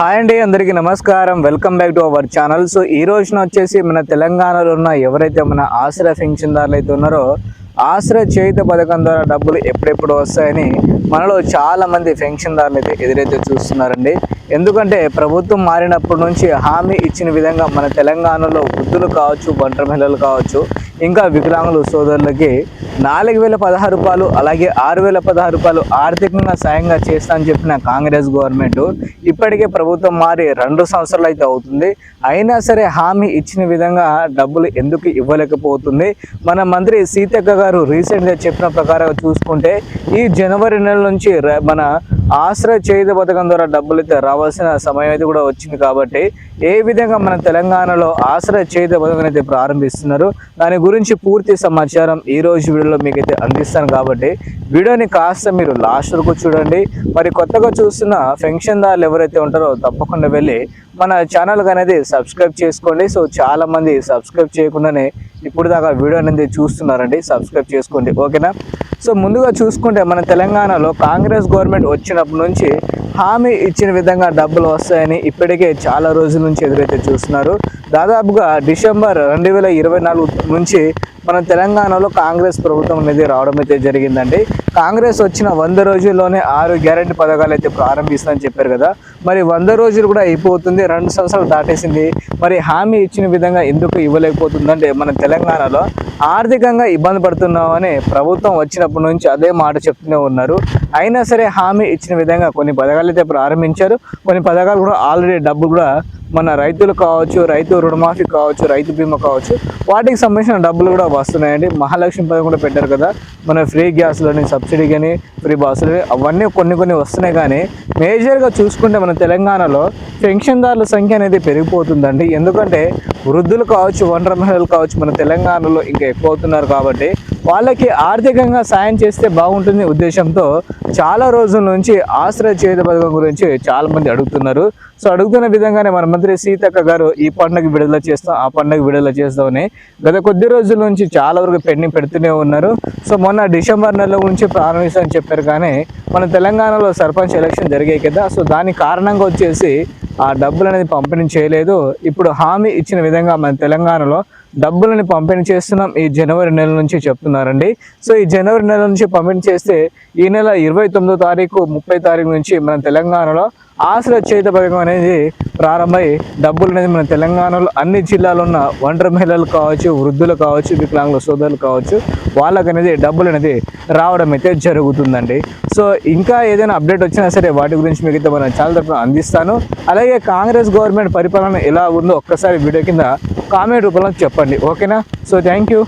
Hi అండి అందరికీ నమస్కారం. Welcome back to our channel so ఈ రోజున వచ్చేసి మన తెలంగాణలో ఉన్న ఎవరైతే మన ఆశ్రయ పెన్షన్దారులు అయితే ఉన్నారో ఆశ్రయ చేయుత పథకం ద్వారా డబ్బులు ఎప్పుడెప్పుడు వస్తాయని మనలో చాలామంది పెన్షన్దారులు అయితే ఎదురైతే చూస్తున్నారండి. ఎందుకంటే ప్రభుత్వం మారినప్పటి నుంచి హామీ ఇచ్చిన విధంగా మన తెలంగాణలో వృద్ధులు కావచ్చు ఒంటరి మహిళలు కావచ్చు ఇంకా వికలాంగులు సోదరులకి నాలుగు వేల పదహారు రూపాయలు అలాగే ఆరు వేల పదహారు రూపాయలు ఆర్థికంగా సాయంగా చేస్తా అని చెప్పిన కాంగ్రెస్ గవర్నమెంట్ ఇప్పటికే ప్రభుత్వం మారి రెండు సంవత్సరాలు అయితే అవుతుంది. అయినా సరే హామీ ఇచ్చిన విధంగా డబ్బులు ఎందుకు ఇవ్వలేకపోతుంది? మన మంత్రి సీతక్క గారు రీసెంట్గా చెప్పిన ప్రకారం చూసుకుంటే ఈ జనవరి నెల నుంచి మన ఆశ్రయ చేయుత పథకం ద్వారా డబ్బులు అయితే రావాల్సిన సమయం అయితే కూడా వచ్చింది కాబట్టి ఏ విధంగా మన తెలంగాణలో ఆశ్రయ చేయుత పథకం అయితే ప్రారంభిస్తున్నారు దాని గురించి పూర్తి సమాచారం ఈ రోజు వీడియోలో మీకైతే అందిస్తాను కాబట్టి వీడియోని కాస్త మీరు లాస్ట్ వరకు చూడండి. మరి కొత్తగా చూస్తున్న పెన్షన్దారులు ఎవరైతే ఉంటారో తప్పకుండా వెళ్ళి మన ఛానల్కి అనేది సబ్స్క్రైబ్ చేసుకోండి. సో చాలా మంది సబ్స్క్రైబ్ చేయకుండానే ఇప్పుడు దాకా వీడియో అనేది చూస్తున్నారండి. సబ్స్క్రైబ్ చేసుకోండి. ఓకేనా సో ముందుగా చూసుకుంటే మన తెలంగాణలో కాంగ్రెస్ గవర్నమెంట్ వచ్చినప్పటి నుంచి హామీ ఇచ్చిన విధంగా డబ్బులు వస్తాయని ఇప్పటికే చాలా రోజుల నుంచి ఎదురైతే చూస్తున్నారు. దాదాపుగా డిసెంబర్ రెండు వేల ఇరవై నాలుగు నుంచి మన తెలంగాణలో కాంగ్రెస్ ప్రభుత్వం అనేది రావడం అయితే జరిగిందండి. కాంగ్రెస్ వచ్చిన వంద రోజుల్లోనే ఆరు గ్యారంటీ పథకాలు అయితే ప్రారంభిస్తుందని చెప్పారు కదా. మరి వంద రోజులు కూడా అయిపోతుంది రెండు సంవత్సరాలు దాటేసింది. మరి హామీ ఇచ్చిన విధంగా ఎందుకు ఇవ్వలేకపోతుందంటే మన తెలంగాణలో ఆర్థికంగా ఇబ్బంది పడుతున్నామని ప్రభుత్వం వచ్చినప్పటి నుంచి అదే మాట చెప్తూనే ఉన్నారు. అయినా సరే హామీ ఇచ్చిన విధంగా కొన్ని పథకాలు అయితే ప్రారంభించారు. కొన్ని పథకాలు కూడా ఆల్రెడీ డబ్బు కూడా మన రైతులు కావచ్చు రైతు రుణమాఫీ కావచ్చు రైతు బీమా కావచ్చు వాటికి సంబంధించిన డబ్బులు కూడా వస్తున్నాయండి. మహాలక్ష్మి పథకం కూడా పెట్టారు కదా. మన ఫ్రీ గ్యాస్లని సబ్సిడీ కానీ ఫ్రీ బస్సులు అవన్నీ కొన్ని కొన్ని వస్తున్నాయి కానీ మేజర్గా చూసుకుంటే మన తెలంగాణలో పెన్షన్దారుల సంఖ్య అనేది పెరిగిపోతుందండి. ఎందుకంటే వృద్ధులు కావచ్చు ఒంటరి మహిళలు కావచ్చు మన తెలంగాణలో ఇంకా ఎక్కువ అవుతున్నారు కాబట్టి వాళ్ళకి ఆర్థికంగా సాయం చేస్తే బాగుంటుంది ఉద్దేశంతో చాలా రోజుల నుంచి ఆశ్రయ చేత పథకం గురించి చాలా మంది అడుగుతున్నారు. సో అడుగుతున్న విధంగానే మన మంత్రి సీతక్క గారు ఈ పండుగ విడుదల చేస్తాం ఆ పండుగ విడుదల చేస్తామని గత కొద్ది రోజుల నుంచి చాలా వరకు పెండింగ్ పెడుతూనే ఉన్నారు. సో మొన్న డిసెంబర్ నెల నుంచి ప్రారంభిస్తామని చెప్పారు కానీ మన తెలంగాణలో సర్పంచ్ ఎలక్షన్ జరిగాయి కదా సో దాని కారణంగా వచ్చేసి ఆ డబ్బులు అనేది పంపిణీ చేయలేదు. ఇప్పుడు హామీ ఇచ్చిన విధంగా మన తెలంగాణలో డబ్బులని పంపిణీ చేస్తున్నాం ఈ జనవరి నెల నుంచి చెప్తున్నారండి. సో ఈ జనవరి నెల నుంచి పంపిణీ చేస్తే ఈ నెల ఇరవై తొమ్మిదో తారీఖు ముప్పై తారీఖు నుంచి మన తెలంగాణలో ఆశ్రయ చేత పథకం అనేది ప్రారంభమై డబ్బులు అనేది మన తెలంగాణలో అన్ని జిల్లాలో ఉన్న ఒంటరి మహిళలు కావచ్చు వృద్ధులు కావచ్చు వికలాంగుల సోదరులు కావచ్చు వాళ్ళకు అనేది డబ్బులు అనేది రావడం అయితే జరుగుతుందండి. సో ఇంకా ఏదైనా అప్డేట్ వచ్చినా సరే వాటి గురించి మీకు అయితే మన ఛానల్ తరఫున అందిస్తాను. అలాగే కాంగ్రెస్ గవర్నమెంట్ పరిపాలన ఎలా ఉందో ఒక్కసారి వీడియో కింద కామెంట్ రూపంలో చెప్పండి. ఓకేనా? So thank you